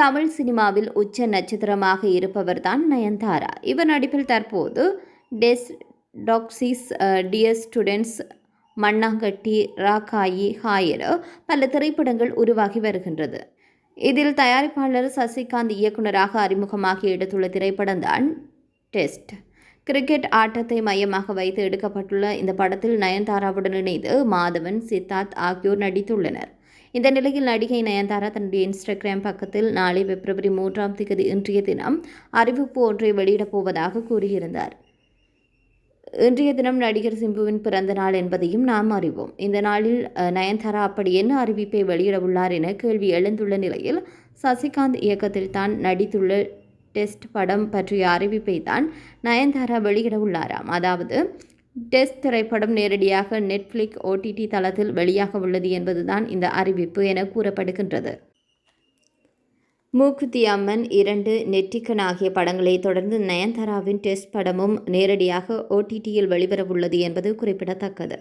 தமிழ் சினிமாவில் உச்ச நட்சத்திரமாக இருப்பவர்தான் நயன்தாரா. இவர் நடிப்பில் தற்போது டெஸ் டாக்ஸிஸ் டியர் ஸ்டூடெண்ட்ஸ் மண்ணாங்கட்டி ராக்காயி ஹாயர பல திரைப்படங்கள் உருவாகி வருகின்றது. இதில் தயாரிப்பாளர் சசிகாந்த் இயக்குனராக அறிமுகமாகி எடுத்துள்ள திரைப்படம்தான் டெஸ்ட். கிரிக்கெட் ஆட்டத்தை மையமாக வைத்து எடுக்கப்பட்டுள்ள இந்த படத்தில் நயன்தாராவுடன் இணைந்து மாதவன் சித்தார்த் ஆகியோர் நடித்துள்ளனர். இந்த நிலையில் நடிகை நயன்தாரா தன்னுடைய இன்ஸ்டாகிராம் பக்கத்தில் நாளை பிப்ரவரி மூன்றாம் தேதி இன்றைய தினம் அறிவிப்பு ஒன்றை வெளியிடப் போவதாக கூறியிருந்தார். இன்றைய தினம் நடிகர் சிம்புவின் பிறந்த நாள் என்பதையும் நாம் அறிவோம். இந்த நாளில் நயன்தாரா அப்படி என்ன அறிவிப்பை வெளியிட உள்ளார் என கேள்வி எழுந்துள்ள நிலையில் சசிகாந்த் இயக்கத்தில் தான் நடித்துள்ள டெஸ்ட் படம் பற்றிய அறிவிப்பை தான் நயன்தாரா வெளியிட உள்ளாராம். அதாவது டெஸ்ட் திரைப்படம் நேரடியாக நெட்ஃப்ளிக் ஓடிடி தளத்தில் வெளியாக உள்ளது என்பதுதான் இந்த அறிவிப்பு என கூறப்படுகின்றது. மூக்குத்தி அம்மன் இரண்டு நெற்றிக்கன் ஆகிய படங்களை தொடர்ந்து நயன்தாராவின் டெஸ்ட் படமும் நேரடியாக ஓடிடியில் வெளிவரவுள்ளது என்பது குறிப்பிடத்தக்கது.